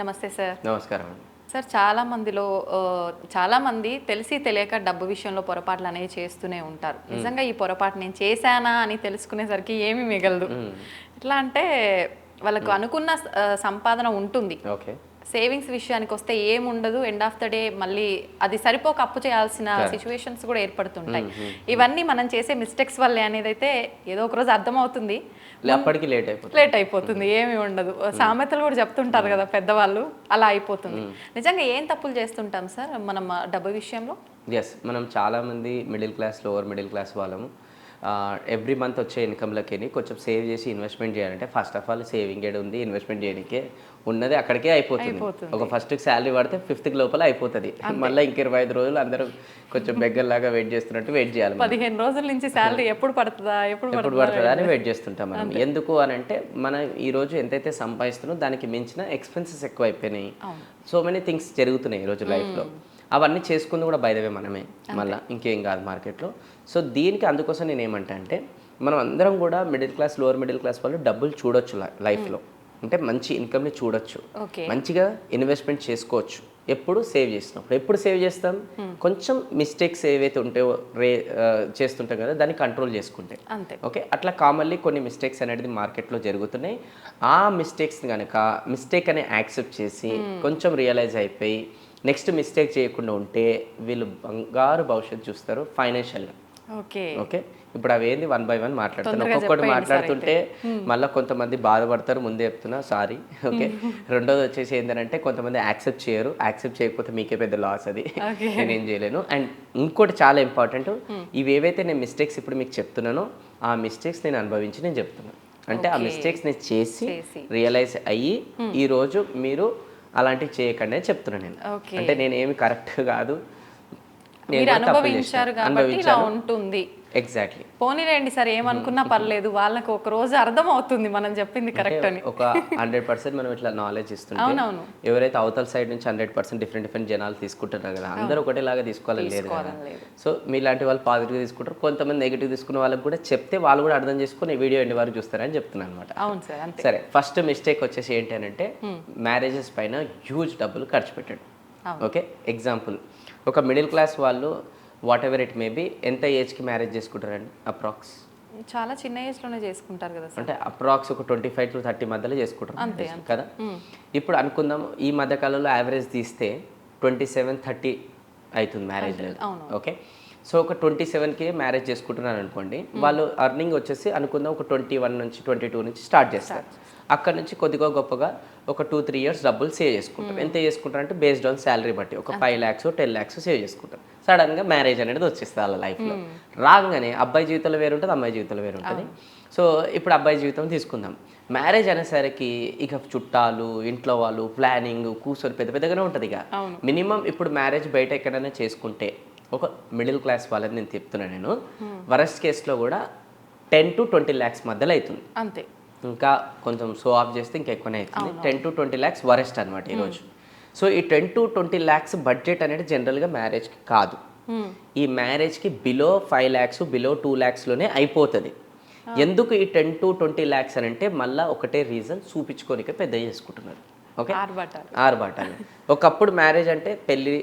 నమస్తే సార్ నమస్కారం. సార్ చాలా మందిలో చాలా మంది తెలిసి తెలియక డబ్బు విషయంలో పొరపాట్లు అనేవి చేస్తూనే ఉంటారు. నిజంగా ఈ పొరపాటు నేను చేశానా అని తెలుసుకునేసరికి ఏమీ మిగలదు. ఎట్లా అంటే వాళ్ళకు అనుకున్న సంపాదన ఉంటుంది. ఓకే. సేవింగ్స్ విషయానికి వస్తే ఏముండదు. ఎండ్ ఆఫ్ ద డే మళ్ళీ అది సరిపోక అప్పు చేయాల్సిన సిచ్యువేషన్స్ కూడా ఏర్పడుతుంటాయి. ఇవన్నీ మనం చేసే మిస్టేక్స్ వల్లే అనేది అయితే ఏదో ఒక రోజు అర్థమవుతుంది. అప్పటికి లేట్ అయిపోతుంది. లేట్ అయిపోతుంది ఏమీ ఉండదు. సామెతలు కూడా చెప్తుంటారు కదా పెద్దవాళ్ళు అలా అయిపోతుంది. నిజంగా ఏం తప్పులు చేస్తుంటాం సార్ మనం డబ్బు విషయంలో? ఎస్ మనం చాలామంది middle class lower middle class వాళ్ళము. ఎవ్రీ మంత్ వచ్చే ఇన్కమ్లకి కొంచెం సేవ్ చేసి ఇన్వెస్ట్మెంట్ చేయాలంటే ఫస్ట్ ఆఫ్ ఆల్ సేవింగ్ ఏడు ఉంది ఇన్వెస్ట్మెంట్ చేయడానికే ఉన్నది అక్కడికే అయిపోతుంది. ఒక ఫస్ట్కి శాలరీ పడితే ఫిఫ్త్కి లోపల అయిపోతుంది. మళ్ళీ ఇంక ఇరవై ఐదు రోజులు అందరూ కొంచెం బెగ్గర్లాగా వెయిట్ చేస్తున్నట్టు వెయిట్ చేయాలి. పదిహేను రోజుల నుంచి శాలరీ ఎప్పుడు పడుతుందా ఎప్పుడు ఎప్పుడు పడుతుందా అని వెయిట్ చేస్తుంటాం మనం. ఎందుకు అని అంటే మనం ఈ రోజు ఎంతైతే సంపాదిస్తున్నామో దానికి మించిన ఎక్స్పెన్సెస్ ఎక్కువ అయిపోయినాయి సో మెనీ థింగ్స్ జరుగుతున్నాయి ఈ రోజు లైఫ్లో అవన్నీ చేసుకుంది కూడా బయదవే మనమే. మళ్ళీ ఇంకేం కాదు మార్కెట్లో. సో దీనికి అందుకోసం నేను ఏమంటా అంటే మనం అందరం కూడా middle class lower middle class వాళ్ళు డబ్బులు చూడొచ్చు లైఫ్లో అంటే మంచి ఇన్కమ్ని చూడొచ్చు. మంచిగా ఇన్వెస్ట్మెంట్ చేసుకోవచ్చు. ఎప్పుడు సేవ్ చేసినప్పుడు. ఎప్పుడు సేవ్ చేస్తాం? కొంచెం మిస్టేక్స్ ఏవైతే ఉంటాయో రే చేస్తుంటాం కదా దాన్ని కంట్రోల్ చేసుకుంటే. అంతే. ఓకే? అట్లా కామన్లీ కొన్ని మిస్టేక్స్ అనేది మార్కెట్లో జరుగుతున్నాయి. ఆ మిస్టేక్స్ కనుక మిస్టేక్ అని యాక్సెప్ట్ చేసి కొంచెం రియలైజ్ అయిపోయి నెక్స్ట్ మిస్టేక్ చేయకుండా ఉంటే వీళ్ళు బంగారు భవిష్యత్తు చూస్తారు ఫైనాన్షియల్గా. ఓకే. ఓకే? ఇప్పుడు అవి ఏంది? వన్ బై వన్ మాట్లాడతాను. తొందరగా ఒక్కొక్కటి మాట్లాడుతుంటే మళ్ళీ కొంతమంది బాధపడతారు. ముందే చెప్తున్నా సారీ. ఓకే? రెండోది వచ్చేసి ఏంటంటే కొంతమంది యాక్సెప్ట్ చేయరు. యాక్సెప్ట్ చేయకపోతే మీకే పెద్ద లాస్ అది. నేనేం చేయలేను. అండ్ ఇంకోటి చాలా ఇంపార్టెంట్. ఇవి ఏవైతే నేను మిస్టేక్స్ ఇప్పుడు మీకు చెప్తున్నానో ఆ మిస్టేక్స్ నేను అనుభవించి నేను చెప్తున్నాను అంటే ఆ మిస్టేక్స్ నేను చేసి. రియలైజ్ అయ్యి ఈ రోజు మీరు అలాంటివి చేయకండి అని చెప్తున్నాను నేను. అంటే నేను ఏమి కరెక్ట్ కాదు అనుభవించారు ఎగ్జాక్ట్లీ పోనీలేండి సార్ ఏమనుకున్నా పర్లేదు వాళ్ళకి ఒక రోజు అర్థం అవుతుంది మనం చెప్పింది కరెక్ట్ అని. ఒక హండ్రెడ్ పర్సెంట్ మనం ఇట్లా నాలెడ్జ్ ఇస్తుంటే అవునవును. ఎవరైతే అవతల సైడ్ నుంచి హండ్రెడ్ పర్సెంట్ డిఫరెంట్ డిఫరెంట్ జనాలు తీసుకుంటున్నారు కదా అందరూ ఒకటేలాగా తీసుకోవాలని లేదు కదా. సో మీలాంటి వాళ్ళు పాజిటివ్ తీసుకుంటారు కొంతమంది నెగిటివ్ తీసుకున్న వాళ్ళకి కూడా చెప్తే వాళ్ళు కూడా అర్థం చేసుకుని వీడియో ఎండి వరకు చూస్తారని చెప్తున్నాను అనమాట అవును సార్ ఫస్ట్ మిస్టేక్ వచ్చేసి ఏంటి అని అంటే మ్యారేజెస్ పైన హ్యూజ్ డబ్బులు ఖర్చు పెట్టాడు. ఓకే ఎగ్జాంపుల్ ఒక మిడిల్ క్లాస్ వాళ్ళు వాట్ ఎవర్ ఇట్ మేబీ ఎంత ఏజ్కి మ్యారేజ్ చేసుకుంటారండి? అప్రాక్స్ చాలా చిన్న ఏజ్లోనే చేసుకుంటారు కదా అంటే అప్రాక్స్ ఒక ట్వంటీ ఫైవ్ టు థర్టీ మధ్యలో చేసుకుంటారు. marriage, కదా? ఇప్పుడు అనుకుందాం ఈ మధ్య కాలంలో యావరేజ్ తీస్తే ట్వంటీ సెవెన్ థర్టీ అవుతుంది. మ్యారేజ్. ఓకే? సో ఒక ట్వంటీ సెవెన్కి మ్యారేజ్ చేసుకుంటున్నారు అనుకోండి వాళ్ళు అర్నింగ్ వచ్చేసి అనుకుందాం ఒక ట్వంటీ వన్ నుంచి ట్వంటీ టూ నుంచి స్టార్ట్ చేస్తారు. అక్కడ నుంచి కొద్దిగా గొప్పగా ఒక టూ త్రీ ఇయర్స్ డబ్బులు సేవ్ చేసుకుంటారు. ఎంత చేసుకుంటారు అంటే బేస్డ్ ఆన్ శాలరీ బట్టి ఒక five lakhs ten lakhs save చేసుకుంటారు. సడన్గా మ్యారేజ్ అనేది వచ్చేస్తుంది వాళ్ళ లైఫ్లో రాగానే అబ్బాయి జీవితంలో వేరు ఉంటుంది అమ్మాయి జీవితంలో వేరు ఉంటుంది సో ఇప్పుడు అబ్బాయి జీవితం తీసుకుందాం. మ్యారేజ్ అనేసరికి ఇక చుట్టాలు ఇంట్లో వాళ్ళు ప్లానింగ్ కూర్చొని పెద్ద పెద్దగానే ఉంటుంది ఇక. మినిమం ఇప్పుడు మ్యారేజ్ బయట ఎక్కడైనా చేసుకుంటే ఒక మిడిల్ క్లాస్ వాళ్ళని నేను చెప్తున్నా నేను. వరస్ట్ కేసులో కూడా టెన్ టు ట్వంటీ ల్యాక్స్ మధ్యలో అవుతుంది అంతే. ఇంకా కొంచెం షో ఆఫ్ చేస్తే ఇంకా ఎక్కువనే అవుతుంది. Ten to twenty lakhs worst అనమాట ఈరోజు సో ఈ ten to twenty lakhs budget అనేది జనరల్గా మ్యారేజ్కి కాదు. ఈ మ్యారేజ్కి below five lakhs below two ల్యాక్స్లోనే అయిపోతుంది. ఎందుకు ఈ టెన్ టు ట్వంటీ ల్యాక్స్ అని అంటే మళ్ళీ ఒకటే రీజన్ చూపించుకోనికే పెద్ద చేసుకుంటున్నారు. ఓకే? ఆరుబాటాలు ఒకప్పుడు మ్యారేజ్ అంటే పెళ్ళి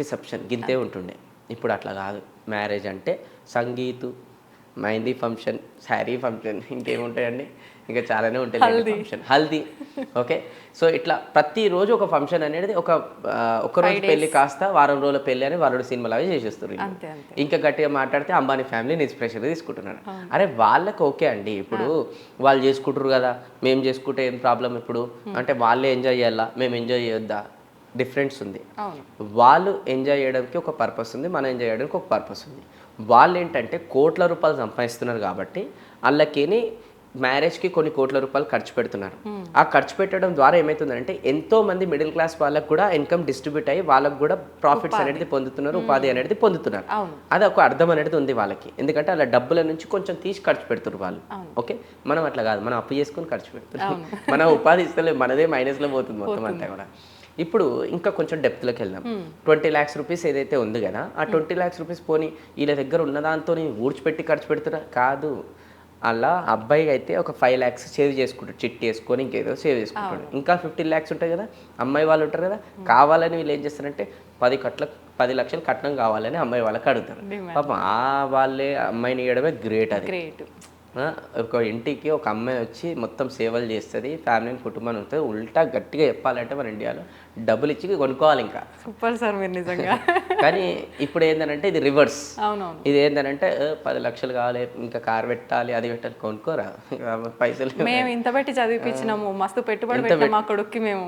రిసెప్షన్ గింతే ఉంటుండే. ఇప్పుడు అట్లా కాదు. మ్యారేజ్ అంటే సంగీతు మెహందీ ఫంక్షన్ శారీ ఫంక్షన్ ఇంకేముంటాయండి? ఇంకా చాలానే ఉంటాయి ఫంక్షన్. హల్దీ. ఓకే? సో ఇట్లా ప్రతిరోజు ఒక ఫంక్షన్ అనేది ఒక ఒక రోజు పెళ్ళి కాస్త వారం రోజుల పెళ్ళి అని వరుడు సినిమాలు చేసేస్తారు వీళ్ళు. అంతే అంతే. ఇంకా గట్టిగా మాట్లాడితే అంబానీ ఫ్యామిలీని ఇన్స్పిరేషన్ తీసుకుంటున్నారు అరే వాళ్ళకి ఓకే అండి. ఇప్పుడు వాళ్ళు చేసుకుంటారు కదా మేము చేసుకుంటే ఏం ప్రాబ్లం ఇప్పుడు? అంటే వాళ్ళే ఎంజాయ్ చేయాలా? మేము ఎంజాయ్ చేయొద్దా? డిఫరెన్స్ ఉంది. వాళ్ళు ఎంజాయ్ చేయడానికి ఒక పర్పస్ ఉంది మనం ఎంజాయ్ చేయడానికి ఒక పర్పస్ ఉంది. వాళ్ళు ఏంటంటే కోట్ల రూపాయలు సంపాదిస్తున్నారు కాబట్టి వాళ్ళకేని మ్యారేజ్కి కొన్ని కోట్ల రూపాయలు ఖర్చు పెడుతున్నారు. ఆ ఖర్చు పెట్టడం ద్వారా ఏమవుతుందంటే ఎంతో మంది మిడిల్ క్లాస్ వాళ్ళకు కూడా ఇన్కమ్ డిస్ట్రిబ్యూట్ అయ్యి వాళ్ళకు కూడా ప్రాఫిట్స్ అనేది పొందుతున్నారు ఉపాధి అనేది పొందుతున్నారు. అది ఒక అర్థం అనేది ఉంది వాళ్ళకి. ఎందుకంటే అలా డబ్బుల నుంచి కొంచెం తీసి ఖర్చు పెడుతున్నారు వాళ్ళు. ఓకే? మనం అట్లా కాదు. మనం అప్పు చేసుకొని ఖర్చు పెడుతున్నాం. మన ఉపాధి ఇస్తలేదు మనదే మైనస్లో పోతుంది మొత్తం అంతా కూడా. ఇప్పుడు ఇంకా కొంచెం డెప్త్లోకి వెళ్దాం. ట్వంటీ ల్యాక్స్ రూపీస్ ఏదైతే ఉంది కదా ఆ ట్వంటీ ల్యాక్స్ రూపీస్ పోని వీళ్ళ దగ్గర ఉన్న దాంతో ఊడ్చిపెట్టి ఖర్చు పెడుతున్నా? కాదు. అలా అబ్బాయి అయితే ఒక ఫైవ్ ల్యాక్స్ సేవ్ చేసుకుంటాడు. చిట్టి వేసుకొని ఇంకేదో సేవ్ చేసుకుంటాడు. ఇంకా ఫిఫ్టీన్ ల్యాక్స్ ఉంటాయి కదా అమ్మాయి వాళ్ళు ఉంటారు కదా కావాలని వీళ్ళు ఏం చేస్తారంటే పది కట్ల పది లక్షలు కట్నం కావాలని అమ్మాయి వాళ్ళకి అడుగుతారు. పాపం ఆ వాళ్ళే అమ్మాయిని ఇవ్వడమే గ్రేట్ అది. ఒక ఇంటికి ఒక అమ్మాయి వచ్చి మొత్తం సేవలు చేస్తుంది ఫ్యామిలీని కుటుంబాన్ని ఉంటుంది ఉల్టా గట్టిగా చెప్పాలంటే మన ఇండియాలో డబ్బులు ఇచ్చి కొనుక్కోవాలి ఇంకా. సూపర్ సార్ మీరు నిజంగా. కానీ ఇప్పుడు ఏంటంటే ఇది రివర్స్. అవునవును. ఇది ఏంటంటే పది లక్షలు కావాలి ఇంకా కార్ పెట్టాలి అది పెట్టాలి కొనుక్కోరా? పైసలు మేము ఇంత పెట్టి చదివిపించినాము మస్తు పెట్టుబడి ఇంత పెట్టినాం మా కొడుక్కి మేము.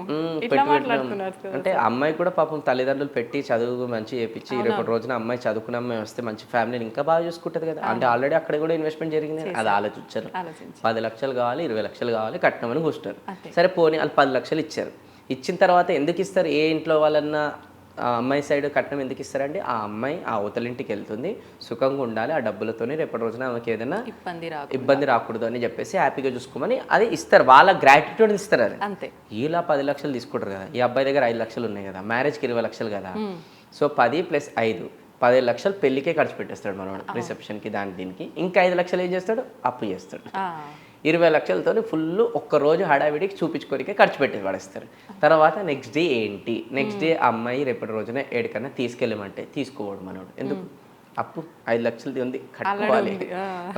అంటే అమ్మాయి కూడా పాపం తల్లిదండ్రులు పెట్టి చదువు మంచి చేపించి రేపటి రోజున అమ్మాయి చదువుకున్న అమ్మాయి వస్తే మంచి ఫ్యామిలీని ఇంకా బాగా చూసుకుంటది కదా. అంటే ఆల్రెడీ అక్కడ కూడా ఇన్వెస్ట్మెంట్ జరిగింది. అది ఆలోచించారు. ఆలోచించి పది లక్షలు కావాలి ఇరవై లక్షలు కావాలి కట్నమని కూర్చున్నారు. సరే పోనీ వాళ్ళు పది లక్షలు ఇచ్చారు. ఇచ్చిన తర్వాత ఎందుకు ఇస్తారు? ఏ ఇంట్లో వాళ్ళన్నా ఆ అమ్మాయి సైడ్ కట్నం ఎందుకు ఇస్తారంటే ఆ అమ్మాయి ఆ అవతల ఇంటికి వెళ్తుంది. సుఖంగా ఉండాలి. ఆ డబ్బులతోని రేపటి రోజున ఆమెకి ఏదైనా ఇబ్బంది ఇబ్బంది రాకూడదు అని చెప్పేసి హ్యాపీగా చూసుకోమని అది ఇస్తారు. వాళ్ళ గ్రాటిట్యూడ్ ఇస్తారు అది. అంతే. ఇలా పది లక్షలు తీసుకుంటారు కదా. ఈ అబ్బాయి దగ్గర ఐదు లక్షలు ఉన్నాయి కదా. మ్యారేజ్కి ఇరవై లక్షలు కదా. సో పది ప్లస్ ఐదు. పదిహేను లక్షలు పెళ్ళికే ఖర్చు పెట్టేస్తాడు మనవాడు రిసెప్షన్కి దాని దీనికి. ఇంకా ఐదు లక్షలు ఏం చేస్తాడు? అప్పు చేస్తాడు. ఇరవై లక్షలతో ఫుల్ ఒక్క రోజు హడావిడికి చూపించుకోరికే ఖర్చు పెట్టి పడేస్తారు. తర్వాత నెక్స్ట్ డే ఏంటి? నెక్స్ట్ డే అమ్మాయి రేపటి రోజున ఏడికన్నా తీసుకెళ్ళమంటే తీసుకోవడం మనోడు ఎందుకు? అప్పు ఐదు లక్షలది ఉంది కట్టుకోవాలి.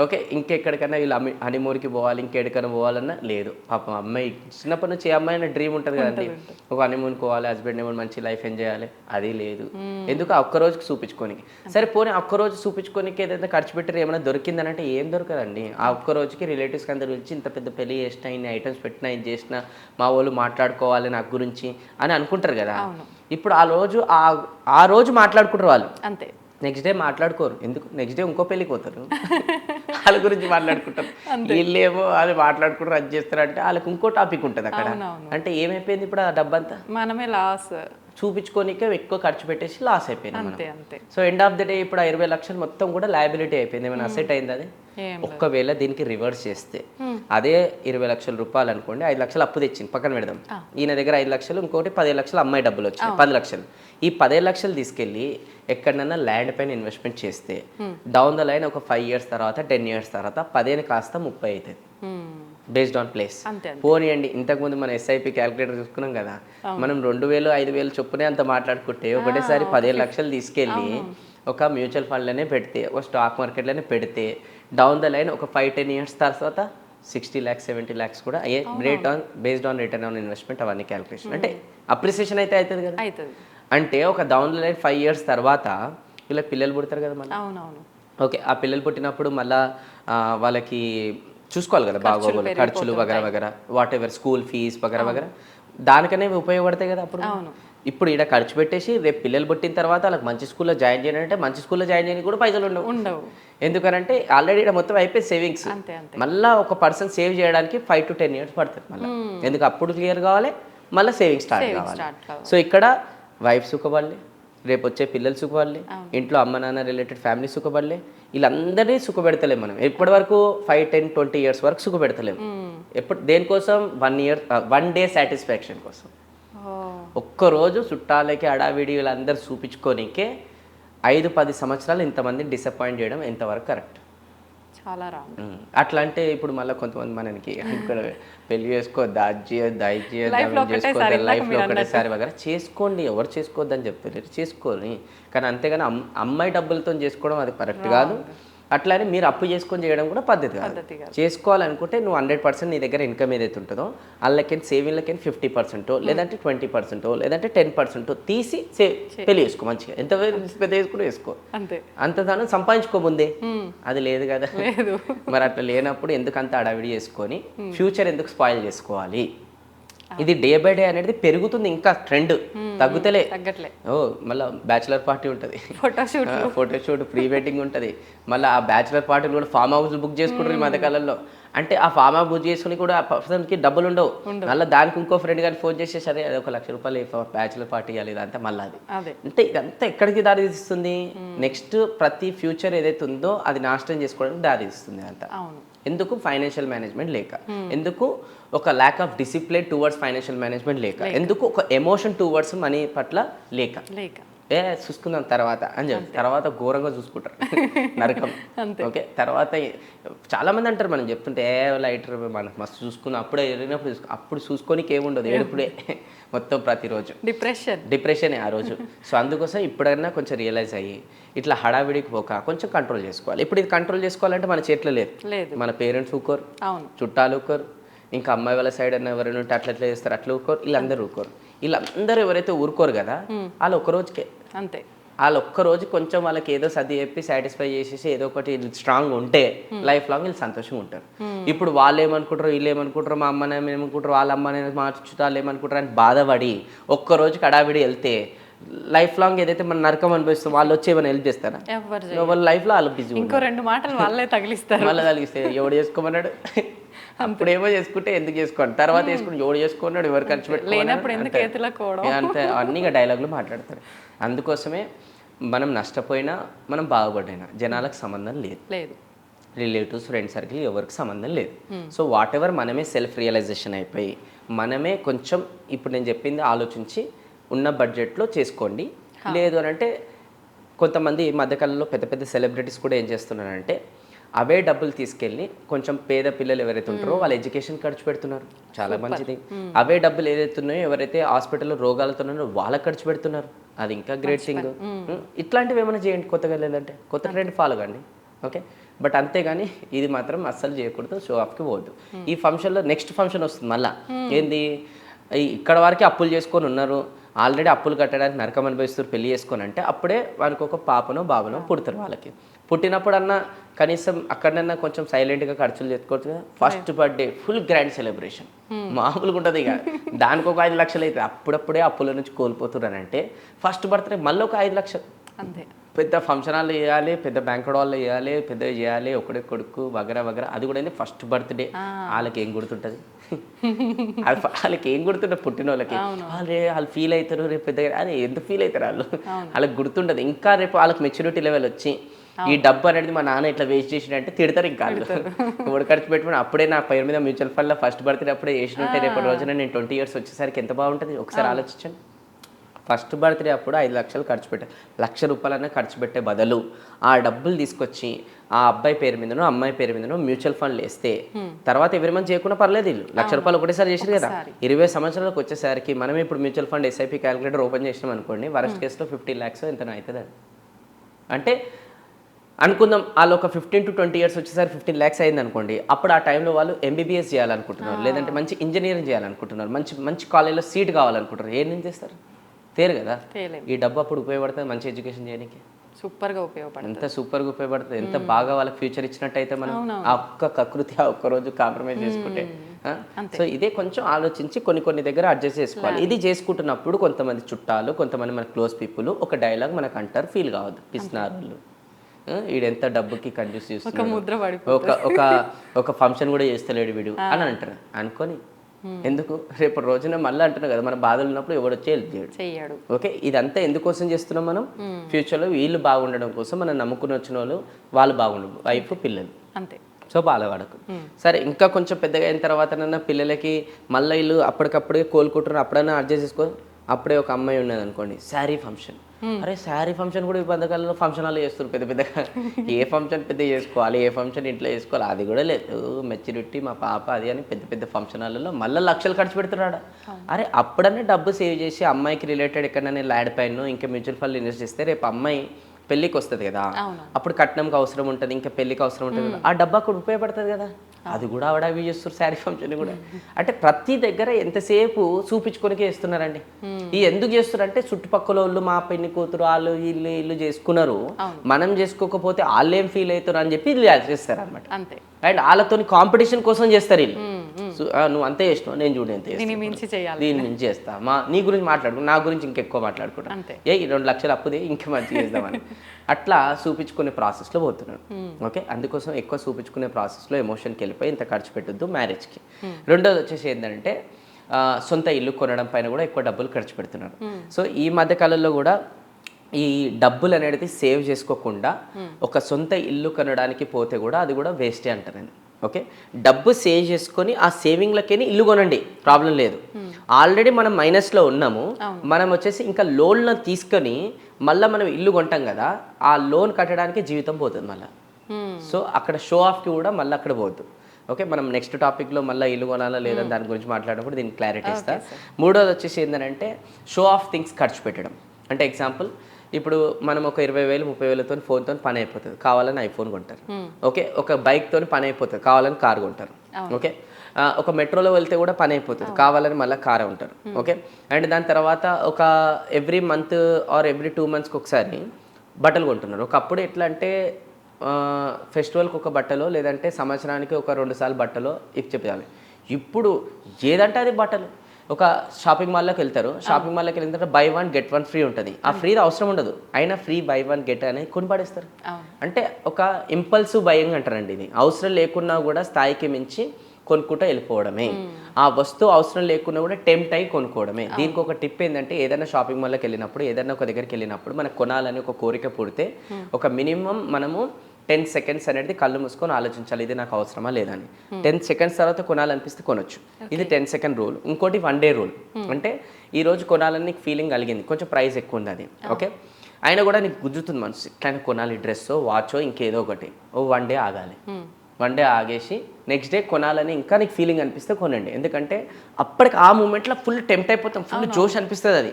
ఓకే ఇంకెక్కడికన్నా వీళ్ళు అమ్మి హనీమూర్కి పోవాలి ఇంకెక్కడికైనా పోవాలన్నా లేదు. పాపం అమ్మాయి చిన్నప్పటి నుంచి అమ్మాయి డ్రీమ్ ఉంటుంది కదండి. ఒక హనీమూన్కి పోవాలి హస్బెండ్ ఏమో మంచి లైఫ్ ఎంజాయ్ చేయాలి అది లేదు. ఎందుకు ఆ ఒక్క రోజుకి చూపించుకోనికి? సరే పోనీ ఆ ఒక్క రోజు చూపించుకోనికి ఏదైనా ఖర్చు పెట్టారు ఏమైనా దొరికిందని అంటే ఏం దొరకదండి. ఆ ఒక్క రోజుకి రిలేటివ్స్కి అందరు పిలిచి ఇంత పెద్ద పెళ్ళి చేసిన ఇన్ని ఐటమ్స్ పెట్టినా ఇది చేసిన మా వాళ్ళు మాట్లాడుకోవాలి నాకు గురించి అని అనుకుంటారు కదా. ఇప్పుడు ఆ రోజు ఆ ఆ రోజు మాట్లాడుకుంటారు వాళ్ళు. అంతే. నెక్స్ట్ డే మాట్లాడుకోరు. ఎందుకు? నెక్స్ట్ డే ఇంకో పెళ్ళికి పోతారు. వాళ్ళ గురించి మాట్లాడుకుంటారు. వీళ్ళేమో వాళ్ళు మాట్లాడుకుంటారు అది చేస్తారు అంటే వాళ్ళకి ఇంకో టాపిక్ ఉంటుంది అక్కడ. అంటే ఏమైపోయింది ఇప్పుడు ఆ డబ్బంతా? మనమే లాస్ చూపించుకోనికే ఎక్కువ ఖర్చు పెట్టేసి లాస్ అయిపోయింది so end of the day ఇప్పుడు ఆ ఇరవై లక్షలు మొత్తం కూడా లయబిలిటీ అయిపోయింది. ఏమైనా అసెట్ అయింది అది? ఒక్కవేళ దీనికి రివర్స్ చేస్తే అదే ఇరవై లక్షల రూపాయలు అనుకోండి ఐదు లక్షలు అప్పు తెచ్చింది. పక్కన పెడదాం. ఈయన దగ్గర ఐదు లక్షలు ఇంకోటి పదిహేను లక్షలు అమ్మాయి డబ్బులు వచ్చినాయి. పది లక్షలు. ఈ పదిహేను లక్షలు తీసుకెళ్ళి ఎక్కడన్నా ల్యాండ్ పైన ఇన్వెస్ట్మెంట్ చేస్తే డౌన్ ద లైన్ ఒక ఫైవ్ ఇయర్స్ తర్వాత టెన్ ఇయర్స్ తర్వాత పదిహేను కాస్త ముప్పై అవుతుంది. బేస్డ్ ఆన్ ప్లేస్ అంతే పోనీయండి ఇంతకుముందు మన ఎస్ఐపి క్యాలిక్యులేటర్ చూసుకున్నాం కదా మనం రెండు వేలు ఐదు వేలు చొప్పునే అంత మాట్లాడుకుంటే ఒకటేసారి పదిహేను లక్షలు తీసుకెళ్ళి ఒక మ్యూచువల్ ఫండ్లోనే పెడితే ఒక స్టాక్ మార్కెట్లోనే పెడితే డౌన్ ద లైన్ ఒక ఫైవ్ టెన్ ఇయర్స్ తర్వాత సిక్స్టీ ల్యాక్స్ సెవెంటీ ల్యాక్స్ కూడా a rate on based on return on investment అవన్నీ క్యాలిక్యులేషన్ అంటే అప్రిసియేషన్ అయితే అవుతుంది కదా. అంటే ఒక down the line five years తర్వాత వీళ్ళకి పిల్లలు పుడతారు కదా మళ్ళీ. ఓకే ఆ పిల్లలు పుట్టినప్పుడు మళ్ళా వాళ్ళకి చూసుకోవాలి కదా బాగోగులు ఖర్చులు వగర వగర వాట్ ఎవర్ స్కూల్ ఫీజ్ వగర వగర. దానికనే ఉపయోగపడతాయి కదా అప్పుడు. ఇప్పుడు ఇక్కడ ఖర్చు పెట్టేసి రేపు పిల్లలు పుట్టిన తర్వాత వాళ్ళకి మంచి స్కూల్లో జాయిన్ చేయాలంటే మంచి స్కూల్లో జాయిన్ చేయడానికి కూడా పైసలు ఉండవు. ఉండవు. ఎందుకనంటే ఆల్రెడీ ఇక్కడ మొత్తం అయిపోయి సేవింగ్స్. మళ్ళా ఒక పర్సన్ సేవ్ చేయడానికి ఫైవ్ టు టెన్ ఇయర్స్ పడుతుంది మళ్ళీ. ఎందుకు అప్పుడు క్లియర్ కావాలి? మళ్ళీ సేవింగ్ స్టార్ట్ కావాలి. సో ఇక్కడ వైఫ్ సుఖపడలే. రేపు వచ్చే పిల్లలు సుఖపడలే ఇంట్లో అమ్మ నాన్న రిలేటెడ్ ఫ్యామిలీ సుఖపడలే వీళ్ళందరినీ సుఖపెడతలేం మనం. ఎప్పటి వరకు ఫైవ్ టెన్ ట్వంటీ ఇయర్స్ వరకు సుఖపెడతలేం. ఎప్పుడు దేనికోసం? One year one day satisfaction కోసం. ఒక్కరోజు చుట్టాలకి అడావిడి వీళ్ళందరూ చూపించుకోనికే ఐదు పది సంవత్సరాలు ఇంతమంది డిసప్పాయింట్ చేయడం ఎంతవరకు కరెక్ట్ చాలా రాంగ్ అట్లా అంటే ఇప్పుడు మళ్ళీ కొంతమంది మనకి ఇక్కడ పెళ్ళి చేసుకోవద్దు అది చేయొద్దు Life లో చేసుకోవద్దు లైఫ్లో ఒకటేసారి వగర. చేసుకోండి ఎవరు చేసుకోవద్దని చెప్తారు చేసుకోని కానీ అంతేగాని అమ్- అమ్మాయి డబ్బులతో చేసుకోవడం అది కరెక్ట్ కాదు. అట్లానే మీరు అప్పు చేసుకొని చేయడం కూడా పద్ధతి కాదు. చేసుకోవాలనుకుంటే నువ్వు హండ్రెడ్ పర్సెంట్ నీ దగ్గర ఇన్కమ్ ఏదైతే ఉంటుందో అందులోకి సేవింగ్లకి ఫిఫ్టీ పర్సెంట్ లేదంటే ట్వంటీ పర్సెంట్ లేదంటే టెన్ పర్సెంట్ తీసి పెళ్ళి చేసుకో మంచిగా. ఎంత పెద్ద వేసుకుంటే వేసుకో అంతే. దానం సంపాదించుకో ముందే. అది లేదు కదా. లేదు. మరి అట్లా లేనప్పుడు ఎందుకు అంత అడవిడి చేసుకొని ఫ్యూచర్ ఎందుకు స్పాయిల్ చేసుకోవాలి? ఇది డే బై డే అనేది పెరుగుతుంది ఇంకా ట్రెండ్. తగ్గుతలే. తగ్గట్లే. ఓ మళ్ళీ బ్యాచులర్ పార్టీ ఉంటుంది. ఫోటోషూట్ ఫోటోషూట్ ప్రీ వెడ్డింగ్ ఉంటుంది. మళ్ళీ ఆ బ్యాచులర్ పార్టీలు కూడా ఫామ్ హౌస్ బుక్ చేసుకుంటారు ఈ మధ్యకాలంలో. అంటే ఆ ఫామ్ హౌస్ బుక్ చేసుకుని కూడా ఆ పర్సన్కి డబ్బులు ఉండవు. మళ్ళీ దానికి ఇంకో ఫ్రెండ్ కానీ ఫోన్ చేసి సరే అది ఒక లక్ష రూపాయలు బ్యాచులర్ పార్టీ ఇవ్వాలి ఇదంతా మళ్ళీ అది. అంటే ఇదంతా ఎక్కడికి దారి తీస్తుంది నెక్స్ట్ ప్రతి ఫ్యూచర్ ఏదైతే ఉందో అది నాశనం చేసుకోవడానికి దారి తీస్తుంది అంతా ఎందుకు? ఫైనాన్షియల్ మేనేజ్మెంట్ లేక. ఎందుకు? ఒక lack of discipline towards financial management లేక. ఎందుకు? ఒక ఎమోషన్ టువర్డ్స్ మనీ పట్ల లేక. లేక. ఏ చూసుకుందాం తర్వాత అని చెప్పి. తర్వాత ఘోరంగా చూసుకుంటారు. నరకం. ఓకే తర్వాత చాలా మంది అంటారు మనం చెప్తుంటే ఏ లైటర్ మనం మస్తు చూసుకుందాం అప్పుడే చూసుకో అప్పుడు చూసుకోనికి ఏముండదు ఏడుపుడే మొత్తం ప్రతిరోజు. డిప్రెషన్. డిప్రెషన్ ఆ రోజు. సో అందుకోసం ఇప్పుడైనా కొంచెం రియలైజ్ అయ్యి ఇట్లా హడావిడికి పోక కొంచెం కంట్రోల్ చేసుకోవాలి. ఇప్పుడు ఇది కంట్రోల్ చేసుకోవాలంటే మన చేతిలో లేదు. లేదు. మన పేరెంట్స్ ఊకోరు చుట్టాలు ఊకోరు ఇంకా అమ్మాయి వాళ్ళ సైడ్ అన్న ఎవరైనా ఉంటే అట్లా ఎట్లా చేస్తారు? అట్లా ఊరుకోరు. వీళ్ళందరూ ఊరుకోరు. వీళ్ళందరూ ఎవరైతే ఊరుకోరు కదా వాళ్ళు ఒక్క రోజుకే. అంతే. వాళ్ళు ఒక్క రోజు కొంచెం వాళ్ళకి ఏదో సర్ది చెప్పి సాటిస్ఫై చేసేసి ఏదో ఒకటి స్ట్రాంగ్ ఉంటే లైఫ్ లాంగ్ వీళ్ళు సంతోషంగా ఉంటారు. ఇప్పుడు వాళ్ళు ఏమనుకుంటారు వీళ్ళు ఏమనుకుంటారు మా అమ్మని ఏమనుకుంటారు వాళ్ళ అమ్మని మా చుట్టాలు ఏమనుకుంటారు అని బాధపడి ఒక్క రోజు కడావిడి వెళ్తే లైఫ్ లాంగ్ ఏదైతే మన నరకం అనిపిస్తాం వాళ్ళు వచ్చి ఏమైనా హెల్ప్ చేస్తారా? వాళ్ళ లైఫ్లో వాళ్ళు బిజీ ఇంకో రెండు మాటలు వాళ్ళే తగిలిస్తారు. మళ్ళీ కలిగిస్తే ఎవడు చేసుకోమన్నాడు? అప్పుడేమో చేసుకుంటే ఎందుకు చేసుకోండి తర్వాత చేసుకుంటే ఎవడు చేసుకున్నాడు ఎవరు ఖర్చు ఎందుకు అంతే. చేతిలో కోవడం? ఇక అంతే అన్ని ఇక డైలాగులు మాట్లాడతారు. అందుకోసమే మనం నష్టపోయినా మనం బాగుపడినా జనాలకు సంబంధం లేదు. లేదు. రిలేటివ్స్ ఫ్రెండ్ సర్కిల్ ఎవరికి సంబంధం లేదు. సో వాట్ ఎవర్ మనమే సెల్ఫ్ రియలైజేషన్ అయిపోయి మనమే కొంచెం ఇప్పుడు నేను చెప్పింది ఆలోచించి ఉన్న బడ్జెట్లో చేసుకోండి. లేదు అని అంటే కొంతమంది ఈ మధ్యకాలంలో పెద్ద పెద్ద సెలబ్రిటీస్ కూడా ఏం చేస్తున్నారంటే అవే డబ్బులు తీసుకెళ్ళి కొంచెం పేద పిల్లలు ఎవరైతే ఉంటారో వాళ్ళ ఎడ్యుకేషన్ ఖర్చు పెడుతున్నారు. చాలా మంచిది. అవే డబ్బులు ఏదైతే ఉన్నాయో ఎవరైతే హాస్పిటల్లో రోగాలతో ఉన్నారో వాళ్ళకి ఖర్చు పెడుతున్నారు. అది ఇంకా గ్రేట్ థింగ్ ఇట్లాంటివి ఏమైనా చేయండి కొత్తగా వెళ్ళాలంటే. కొత్త ట్రెండ్ ఫాలో కండి. ఓకే బట్ అంతేగాని ఇది మాత్రం అస్సలు చేయకూడదు. షో ఆఫ్కి పోవద్దు. ఈ ఫంక్షన్లో నెక్స్ట్ ఫంక్షన్ వస్తుంది మళ్ళా. ఏంది? ఇక్కడ వరకు అప్పులు చేసుకొని ఉన్నారు. ఆల్రెడీ అప్పులు కట్టడానికి నరకం అనుభవిస్తారు పెళ్ళి చేసుకొని అంటే అప్పుడే వానికి ఒక పాపనో బాబనో పుడతారు వాళ్ళకి. పుట్టినప్పుడన్నా కనీసం అక్కడన్నా కొంచెం సైలెంట్గా ఖర్చులు చేసుకోవచ్చు కదా first birthday full grand celebration. మామూలుగా ఉంటుంది ఇక. దానికి ఒక ఐదు లక్షలు అయితే అప్పుడప్పుడే అప్పుల నుంచి కోల్పోతున్నారంటే ఫస్ట్ బర్త్డే మళ్ళీ ఒక ఐదు లక్షలు అంతే. పెద్ద ఫంక్షన్ హాల్లో చేయాలి పెద్ద బ్యాంకెట్ హాల్లో చేయాలి పెద్దగా చేయాలి ఒకడే కొడుకు వగరా వగరా అది కూడా ఫస్ట్ బర్త్డే. వాళ్ళకి ఏం గుర్తుంటుంది? అది వాళ్ళకి ఏం గుర్తుంటుంది పుట్టిన వాళ్ళకి వాళ్ళే వాళ్ళు ఫీల్ అవుతారు రేపు పెద్దగా అదే ఎందుకు ఫీల్ అవుతారు వాళ్ళు? వాళ్ళకి గుర్తుండదు ఇంకా రేపు వాళ్ళకి మెచ్యూరిటీ లెవెల్ వచ్చి ఈ డబ్బు అనేది మా నాన్న ఇట్లా వేస్ట్ చేసినంటే తిడతారు ఇంకా ఇప్పుడు ఖర్చు పెట్టుకుని అప్పుడే నా పేరు మీద మ్యూచువల్ ఫండ్లో ఫస్ట్ బర్త్డే అప్పుడే చేసినట్టే రేపటి రోజున నేను ట్వంటీ ఇయర్స్ వచ్చేసరికి ఎంత బాగుంటుంది? ఒకసారి ఆలోచించండి. ఫస్ట్ బర్త్డే అప్పుడు ఐదు లక్షలు ఖర్చు పెట్టారు లక్ష రూపాయలన్నా ఖర్చు పెట్టే బదులు ఆ డబ్బులు తీసుకొచ్చి ఆ అబ్బాయి పేరు మీదనో అమ్మాయి పేరు మీదనో మ్యూచువల్ ఫండ్లు వేస్తే తర్వాత ఎవరి మంది చేయకుండా పర్లేదు వీళ్ళు. లక్ష రూపాయలు ఒకటేసారి చేసారు కదా. ఇరవై సంవత్సరాలకు వచ్చేసరికి మనం ఇప్పుడు mutual fund SIP calculator open చేసినాం అనుకోండి వరస్ట్ కేసులో ఫిఫ్టీన్ ల్యాక్స్ ఎంత అవుతుంది అంటే అనుకుందాం వాళ్ళు ఒక ఫిఫ్టీన్ టు ట్వంటీ ఇయర్స్ వచ్చేసరికి ఫిఫ్టీన్ ల్యాక్స్ అయింది అనుకోండి అప్పుడు ఆ టైంలో వాళ్ళు ఎంబీబీఎస్ చేయాలనుకుంటున్నారు లేదంటే మంచి ఇంజనీరింగ్ చేయాలనుకుంటున్నారు మంచి మంచి కాలేజ్లో సీట్ కావాలనుకుంటున్నారు ఏం చేస్తారు? తేరు కదా? ఈ డబ్బు అప్పుడు ఉపయోగపడుతుంది మంచి ఎడ్యుకేషన్ చేయడానికి? సూపర్గా ఉపయోగపడుతుంది. ఎంత సూపర్గా ఉపయోగపడుతుంది ఎంత బాగా వాళ్ళకి ఫ్యూచర్ ఇచ్చినట్టయితే మనం ఆ ఒక్క కకృతి ఆ ఒక్క రోజు కాంప్రమైజ్ చేసుకుంటే సో ఇదే కొంచెం ఆలోచించి కొన్ని కొన్ని దగ్గర అడ్జస్ట్ చేసుకోవాలి. ఇది చేసుకుంటున్నప్పుడు కొంతమంది చుట్టాలు కొంతమంది మన క్లోజ్ పీపుల్ ఒక డైలాగ్ మనకు అంటారు ఫీల్ కావద్దు పిసినారు వాళ్ళు ఆ, వీడెంత డబ్బుకి కండ్యూస్ ఒక చేస్తున్నాడు. ముద్ర పడి ఒక ఒక ఒక ఫంక్షన్ కూడా చేస్తలేడు వీడు అని అంటారు. అనుకొని ఎందుకు? రేపు రోజున మళ్ళీ అంటున్నావు కదా మన బాధలు ఉన్నప్పుడు ఎవడు వచ్చి హెల్ప్ చేయడు. ఓకే? ఇదంతా ఎందుకోసం చేస్తున్నాం మనం? ఫ్యూచర్లో వీళ్ళు బాగుండడం కోసం మనం నమ్ముకుని వచ్చిన వాళ్ళు వాళ్ళు బాగుండదు వైఫ్ పిల్లలు. అంతే. సో బాధపడకు. సరే ఇంకా కొంచెం పెద్దగా అయిన తర్వాత పిల్లలకి మళ్ళీ వీళ్ళు అప్పటికప్పుడే కోలుకుంటున్నారు. అప్పుడైనా అడ్జస్ట్ చేసుకో. అప్పుడే ఒక అమ్మాయి ఉన్నది అనుకోండి శారీ ఫంక్షన్. అరే శారీ ఫంక్షన్ కూడా ఈ పథకాలలో ఫంక్షన్ హాల్లో చేస్తారు పెద్ద పెద్దగా ఏ ఫంక్షన్ పెద్ద చేసుకోవాలి ఏ ఫంక్షన్ ఇంట్లో చేసుకోవాలి అది కూడా లేదు. మెచ్యూరిటీ మా పాప అది అని పెద్ద పెద్ద ఫంక్షన్ హాల్లో మళ్ళీ లక్షలు ఖర్చు పెడుతున్నాడు. అరే అప్పుడనే డబ్బు సేవ్ చేసి అమ్మాయికి రిలేటెడ్ ఎక్కడైనా ల్యాడ్ పైన ఇంకా మ్యూచువల్ ఫండ్ ఇన్వెస్ట్ చేస్తే రేపు అమ్మాయి పెళ్ళికి వస్తుంది కదా. అప్పుడు కట్నంకి అవసరం ఉంటుంది ఇంకా పెళ్ళికి అవసరం ఉంటుంది. ఆ డబ్బా అక్కడ ఉపయోగపడుతుంది కదా. అది కూడా ఆవిడ అవి చేస్తారు శారీ ఫంక్షన్ కూడా. అంటే ప్రతి దగ్గర ఎంతసేపు చూపించుకొనికే ఇస్తున్నారండి ఈ ఎందుకు చేస్తున్నారంటే చుట్టుపక్కల వాళ్ళు మా పెళ్ళి కూతురు వాళ్ళు వీళ్ళు వీళ్ళు చేసుకున్నారు. మనం చేసుకోకపోతే వాళ్ళు ఏం ఫీల్ అవుతారు అని చెప్పి వీళ్ళు చేస్తారు అనమాట అండ్ వాళ్ళతో కాంపిటీషన్ కోసం చేస్తారు వీళ్ళు. నువ్వు అంతే చేసినావు నేను చూడు ఎంత దీని మించి చేయాలి దీని నుంచి చేస్తా. మా నీ గురించి మాట్లాడుకో నా గురించి ఇంకెక్కువ మాట్లాడుకుంటా. ఏ రెండు లక్షలు అప్పుదే ఇంకా మంచిగా చేద్దామని. అట్లా చూపించుకునే ప్రాసెస్లో పోతున్నాడు ఓకే? అందుకోసం ఎక్కువ చూపించుకునే ప్రాసెస్లో ఎమోషన్కి వెళ్ళిపోయి ఇంత ఖర్చు పెట్టద్దు మ్యారేజ్కి. రెండోది వచ్చేసి ఏంటంటే సొంత ఇల్లు కొనడం పైన కూడా ఎక్కువ డబ్బులు ఖర్చు పెడుతున్నారు సో ఈ మధ్య కాలంలో కూడా ఈ డబ్బులు అనేది సేవ్ చేసుకోకుండా ఒక సొంత ఇల్లు కొనడానికి పోతే కూడా అది కూడా వేస్టే అంటారండి ఓకే? డబ్బు సేవ్ చేసుకొని ఆ సేవింగ్లకి ఇల్లు కొనండి. ప్రాబ్లం లేదు. ఆల్రెడీ మనం మైనస్లో ఉన్నాము. మనం వచ్చేసి ఇంకా లోన్లో తీసుకొని మళ్ళీ మనం ఇల్లు కొంటాం కదా ఆ లోన్ కట్టడానికి జీవితం పోతుంది మళ్ళీ. సో అక్కడ షో ఆఫ్కి కూడా మళ్ళీ అక్కడ పోవద్దు. ఓకే? మనం నెక్స్ట్ టాపిక్లో మళ్ళీ ఇల్లు కొనాలా లేదా దాని గురించి మాట్లాడినప్పుడు దీనికి క్లారిటీ ఇస్తా. మూడోది వచ్చేసి ఏంటంటే షో ఆఫ్ థింగ్స్ ఖర్చు పెట్టడం. అంటే ఎగ్జాంపుల్ ఇప్పుడు మనం ఒక ఇరవై వేలు ముప్పై వేలతో ఫోన్తో పని అయిపోతుంది. కావాలని ఐఫోన్ కొంటారు. ఓకే? ఒక బైక్తో పని అయిపోతుంది. కావాలని కార్ కొంటారు. ఓకే? ఒక మెట్రోలో వెళ్తే కూడా పని అయిపోతుంది. కావాలని మళ్ళీ కార్ ఉంటారు ఓకే? అండ్ దాని తర్వాత ఒక every month or every two మంత్స్కి ఒకసారి బట్టలు కొంటున్నారు. ఒకప్పుడు ఎట్లా అంటే ఫెస్టివల్కి ఒక బట్టలో లేదంటే సంవత్సరానికి ఒక రెండు సార్లు బట్టలో ఇవి చెప్పాలి ఇప్పుడు ఏదంటే అది బట్టలు. ఒక షాపింగ్ మాల్లోకి వెళ్తారు. షాపింగ్ మాల్లోకి వెళ్ళిన తర్వాత buy one get one free ఉంటుంది. ఆ ఫ్రీ అవసరం ఉండదు. అయినా ఫ్రీ బై వన్ గెట్ అనేది కొని పడేస్తారు. అవును. అంటే ఒక ఇంపల్సివ్ బయింగ్ అంటారండి ఇది. అవసరం లేకున్నా కూడా స్థాయికి మించి కొనుక్కుంటూ వెళ్ళిపోవడమే. ఆ వస్తువు అవసరం లేకున్నా కూడా టెంప్ట్ అయి కొనుక్కోవడమే. దీనికి ఒక టిప్ ఏంటంటే ఏదైనా షాపింగ్ మాల్కి వెళ్ళినప్పుడు ఏదైనా ఒక దగ్గరికి వెళ్ళినప్పుడు మనకు కొనాలని ఒక కోరిక పుడితే ఒక మినిమం మనము టెన్ సెకండ్స్ అనేది కళ్ళు మూసుకొని ఆలోచించాలి ఇది నాకు అవసరమా లేదని. టెన్ సెకండ్స్ తర్వాత కొనాలనిపిస్తే కొనొచ్చు. ఇది టెన్ సెకండ్ రూల్. ఇంకోటి వన్ డే రూల్. అంటే ఈ రోజు కొనాలని నీకు ఫీలింగ్ కలిగింది కొంచెం ప్రైస్ ఎక్కువ ఉంది అది ఓకే? అయినా కూడా నీకు గుర్తుతుంది మనసు ఇట్లానే కొనాలి డ్రెస్సో వాచో ఇంకేదో ఒకటి. ఓ వన్ డే ఆగాలి. వన్ డే ఆగేసి నెక్స్ట్ డే కొనాలని ఇంకా నీకు ఫీలింగ్ అనిపిస్తే కొనండి. ఎందుకంటే అప్పటికి ఆ మూమెంట్లో ఫుల్ టెంప్ట్ అయిపోతాం ఫుల్ జోష్ అనిపిస్తుంది అది.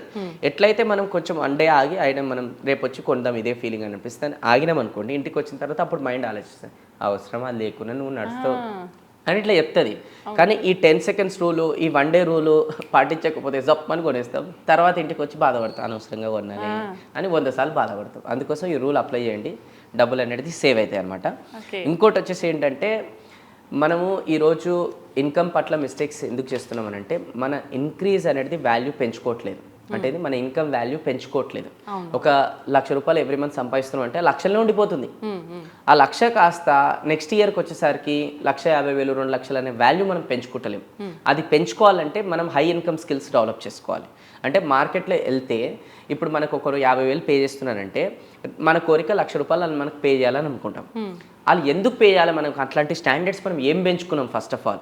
ఎట్లయితే మనం కొంచెం వన్ డే ఆగి అయినా మనం రేపు వచ్చి కొందాం ఇదే ఫీలింగ్ అనిపిస్తుంది ఆగినాం అనుకోండి ఇంటికి వచ్చిన తర్వాత అప్పుడు మైండ్ ఆలోచిస్తుంది అవసరం అది లేకుండా నువ్వు నడుస్తావు అని ఇట్లా చెప్తుంది. కానీ ఈ టెన్ సెకండ్స్ రూలు ఈ వన్ డే రూలు పాటించకపోతే జప్పని కొనేస్తాం. తర్వాత ఇంటికి వచ్చి బాధపడతాం అనవసరంగా కొన్నాను అని వంద సార్లు బాధపడతాం. అందుకోసం ఈ రూల్ అప్లై చేయండి. డబ్బులు అనేది సేవ్ అవుతాయి అనమాట ఇంకోటి వచ్చేసి ఏంటంటే మనము ఈరోజు ఇన్కమ్ పట్ల మిస్టేక్స్ ఎందుకు చేస్తున్నాం అంటే మన ఇంక్రీజ్ అనేది వాల్యూ పెంచుకోవట్లేదు. అంటే మన ఇన్కమ్ వాల్యూ పెంచుకోవట్లేదు. ఒక లక్ష రూపాయలు ఎవ్రీ మంత్ సంపాదిస్తున్నాం అంటే లక్షల్లో ఉండిపోతుంది. ఆ లక్ష కాస్త నెక్స్ట్ ఇయర్కి వచ్చేసరికి లక్ష యాభై వేలు రెండు లక్షలు అనే వాల్యూ మనం పెంచుకుంటలేం అది పెంచుకోవాలంటే మనం హై ఇన్కమ్ స్కిల్స్ డెవలప్ చేసుకోవాలి. అంటే మార్కెట్లో వెళ్తే ఇప్పుడు మనకు ఒకరు యాభై వేలు పే చేస్తున్నారంటే మన కోరిక లక్ష రూపాయలు వాళ్ళు మనకు పే చేయాలని అనుకుంటాం. వాళ్ళు ఎందుకు పే చేయాలి? మనకు అట్లాంటి స్టాండర్డ్స్ మనం ఏం పెంచుకున్నాం ఫస్ట్ ఆఫ్ ఆల్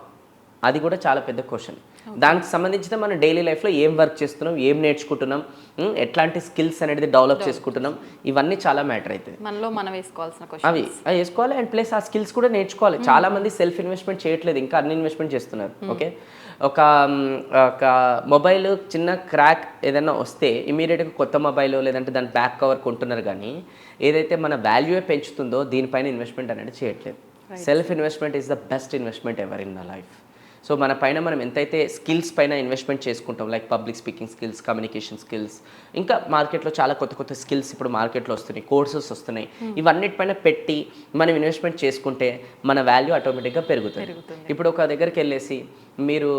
అది కూడా చాలా పెద్ద క్వశ్చన్ దానికి సంబంధించిన మనం డైలీ లైఫ్లో ఏం వర్క్ చేస్తున్నాం? ఏం నేర్చుకుంటున్నాం? ఎట్లాంటి స్కిల్స్ అనేది డెవలప్ చేసుకుంటున్నాం? ఇవన్నీ చాలా మ్యాటర్ అవుతుంది మనలో మనం వేసుకోవాల్సిన అవి వేసుకోవాలి. అండ్ ప్లస్ ఆ స్కిల్స్ కూడా నేర్చుకోవాలి. చాలా మంది సెల్ఫ్ ఇన్వెస్ట్మెంట్ చేయట్లేదు. ఇంకా అన్ని ఇన్వెస్ట్మెంట్ చేస్తున్నారు ఓకే? ఒక ఒక మొబైల్ చిన్న క్రాక్ ఏదైనా వస్తే ఇమీడియట్గా కొత్త మొబైల్ లేదంటే దాని బ్యాక్ కవర్ కొంటున్నారు కానీ ఏదైతే మన వాల్యూయే పెంచుతుందో దీనిపైన ఇన్వెస్ట్మెంట్ అనేది చేయట్లేదు. Self investment is the best investment ever in the life so మన పైన మనం ఎంతైతే స్కిల్స్ పైన ఇన్వెస్ట్మెంట్ చేసుకుంటాం like public speaking skills communication skills ఇంకా మార్కెట్లో చాలా కొత్త కొత్త స్కిల్స్ ఇప్పుడు మార్కెట్లో వస్తున్నాయి కోర్సెస్ వస్తున్నాయి. ఇవన్నిటిపైన పెట్టి మనం ఇన్వెస్ట్మెంట్ చేసుకుంటే మన వాల్యూ ఆటోమేటిక్గా పెరుగుతుంది. ఇప్పుడు ఒక దగ్గరికి వెళ్ళేసి మీరు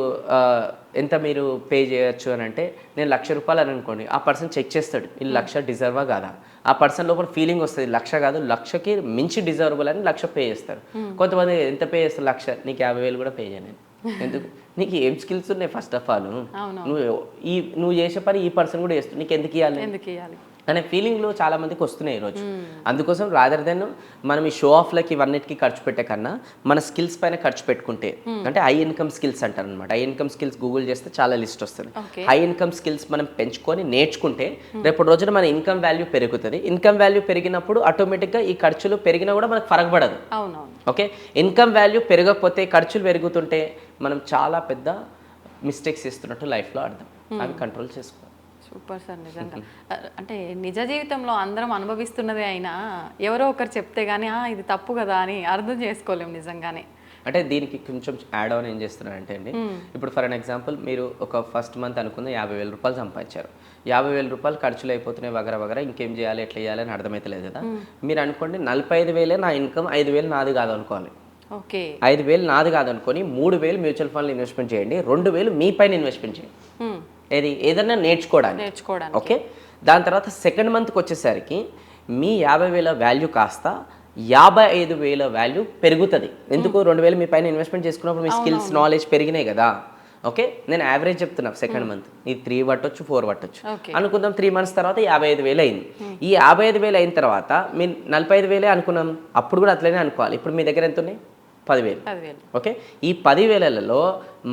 ఎంత మీరు పే చేయొచ్చు అని అంటే నేను లక్ష రూపాయలు అని అనుకోండి ఆ పర్సన్ చెక్ చేస్తాడు ఇది లక్ష డిజర్వా కాదా? ఆ పర్సన్ లోపల ఫీలింగ్ వస్తుంది లక్ష కాదు లక్షకి మించి డిజర్వబుల్ అని లక్ష పే చేస్తారు. కొంతమంది ఎంత పే చేస్తారు లక్ష? నీకు యాభై వేలు కూడా పే చేయను ఎందుకు? నీకు ఏం స్కిల్స్ ఉన్నాయి ఫస్ట్ ఆఫ్ ఆల్ నువ్వు ఈ నువ్వు చేసే పని ఈ పర్సన్ కూడా చేస్తుంది నీకు ఎందుకు ఇవ్వాలి ఎందుకు ఇవ్వాలి అనే ఫీలింగ్లు చాలా మందికి వస్తున్నాయి ఈరోజు అందుకోసం రాదర్ దెన్ మనం ఈ షో ఆఫ్లకి ఇవన్నిటికీ ఖర్చు పెట్టే కన్నా మన స్కిల్స్ పైన ఖర్చు పెట్టుకుంటే అంటే హై ఇన్కమ్ స్కిల్స్ అంటారు అనమాట హై ఇన్కమ్ స్కిల్స్ గూగుల్ చేస్తే చాలా లిస్ట్ వస్తుంది. హై ఇన్కమ్ స్కిల్స్ మనం పెంచుకొని నేర్చుకుంటే రేపు రోజున మన ఇన్కమ్ వాల్యూ పెరుగుతుంది. ఇన్కమ్ వాల్యూ పెరిగినప్పుడు ఆటోమేటిక్గా ఈ ఖర్చులు పెరిగినా కూడా మనకు పడదు అవునవును. ఓకే? ఇన్కమ్ వాల్యూ పెరగకపోతే ఖర్చులు పెరుగుతుంటే మనం చాలా పెద్ద మిస్టేక్స్ ఇస్తున్నట్టు లైఫ్లో అర్థం. అవి కంట్రోల్ చేసుకోవాలి సూపర్ సార్ నిజంగా. అ- అంటే నిజ జీవితంలో అందరం అనుభవిస్తున్నదే అయినా ఎవరో ఒకరు చెప్తే గానీ "ఆ, ఇది తప్పు కదా అని అర్థం చేసుకోలేం నిజంగానే. అంటే దీనికి కొంచెం యాడ్ ఆన్ ఏం చేస్తున్నారంటే అండి ఇప్పుడు ఫర్ అన్ ఎగ్జాంపుల్ మీరు ఒక ఫస్ట్ మంత్ అనుకున్న యాభై వేల రూపాయలు సంపాదించారు. యాభై వేల రూపాయలు ఖర్చులు అయిపోతున్నాయి వగర వగర ఇంకేం చేయాలి ఎట్లా చేయాలి అని అర్థమైతలేదు కదా. మీరు అనుకోండి నలభై ఐదు వేలే నా ఇన్కమ్ ఐదు వేలు నాది కాదు అనుకోవాలి. ఓకే. ఐదు వేలు నాది కాదు అనుకొని మూడు వేలు మ్యూచువల్ ఫండ్లు ఇన్వెస్ట్మెంట్ చేయండి రెండు వేలు మీ పైన ఇన్వెస్ట్మెంట్ చేయండి. ఏది? ఏదైనా నేర్చుకోవడానికి. నేర్చుకోవడానికి. ఓకే? దాని తర్వాత సెకండ్ మంత్కి వచ్చేసరికి మీ యాభై వేల వాల్యూ కాస్త యాభై ఐదు వేల వాల్యూ పెరుగుతుంది. ఎందుకు? రెండు వేలు మీ పైన ఇన్వెస్ట్మెంట్ చేసుకున్నప్పుడు మీ స్కిల్స్ నాలెడ్జ్ పెరిగినాయి కదా. ఓకే? నేను యావరేజ్ చెప్తున్నా సెకండ్ మంత్. ఈ త్రీ పట్టొచ్చు ఫోర్ పట్టొచ్చు. అనుకుందాం త్రీ మంత్స్ తర్వాత యాభై ఐదు వేలు అయింది. ఈ యాభై ఐదు వేలు అయిన తర్వాత మీ నలభై ఐదు వేలే అనుకున్నాం. అప్పుడు కూడా అట్లనే అనుకోవాలి. ఇప్పుడు మీ దగ్గర ఎంత ఉన్నాయి? పదివేలు. ఓకే? ఈ పదివేలలో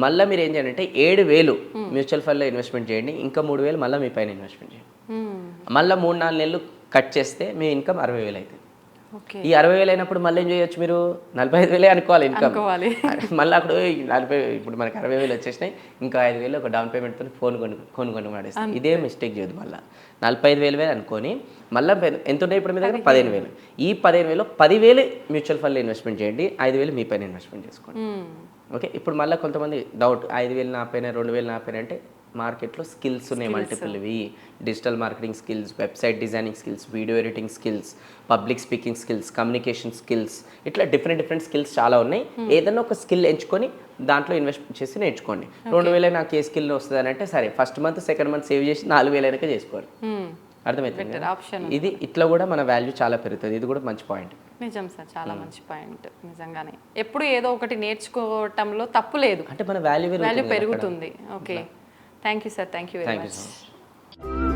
మళ్ళీ మీరు ఏం చేయాలంటే ఏడు వేలు మ్యూచువల్ ఫండ్లో ఇన్వెస్ట్మెంట్ చేయండి ఇంకా మూడు వేలు మళ్ళీ మీ పైన ఇన్వెస్ట్మెంట్ చేయండి. మళ్ళీ మూడు నాలుగు నెలలు కట్ చేస్తే మీ ఇన్కమ్ అరవై వేలు అవుతుంది ఓకే. ఈ అరవై వేలు అయినప్పుడు మళ్ళీ ఏం చేయొచ్చు మీరు? నలభై ఐదు వేలే అనుకోవాలి ఇన్కమ్. మళ్ళీ అక్కడ నలభై ఇప్పుడు మనకి అరవై వేలు వచ్చేసినాయి ఇంకా ఐదు వేలు ఒక డౌన్ పేమెంట్తో ఫోన్ కొను కొను కొను పడేస్తాం ఇదే మిస్టేక్ చేయదు మళ్ళీ. నలభై ఐదు వేలు వేలు అనుకొని మళ్ళీ ఎంత ఉన్నాయి ఇప్పుడు మీ దగ్గర? పదిహేను. వేలు. ఈ పదిహేను వేలు పదివేలు మ్యూచువల్ ఫండ్లో ఇన్వెస్ట్మెంట్ చేయండి ఐదు వేలు మీ పైన ఇన్వెస్ట్మెంట్ చేసుకోండి. ఓకే? ఇప్పుడు మళ్ళీ కొంతమంది డౌట్ ఐదు వేలు నా పైన రెండు వేలు నా పైన అంటే మార్కెట్లో స్కిల్స్ ఉన్నాయి మల్టిపుల్వి. Digital marketing skills website designing skills video editing skills public speaking skills communication skills ఇట్లా డిఫరెంట్ డిఫరెంట్ స్కిల్స్ చాలా ఉన్నాయి. ఏదైనా ఒక స్కిల్ ఎంచుకొని దాంట్లో ఇన్వెస్ట్ చేసి నేర్చుకోండి. రెండు వేలే నాకు ఏ స్కిల్ వస్తుంది అని అంటే సరే first month second month save చేసి నాలుగు వేలైనాక చేసుకోవాలి. మ్మ్. అర్థమవుతుంది ఇది ఇట్లా కూడా మన వాల్యూ చాలా పెరుగుతుంది. ఇది కూడా మంచి పాయింట్. నిజం సార్ చాలా మంచి పాయింట్. నిజంగానే. ఎప్పుడు ఏదో ఒకటి నేర్చుకోవటంలో తప్పు లేదు. అంటే మన వాల్యూ వాల్యూ పెరుగుతుంది. Okay. Thank you sir thank you very much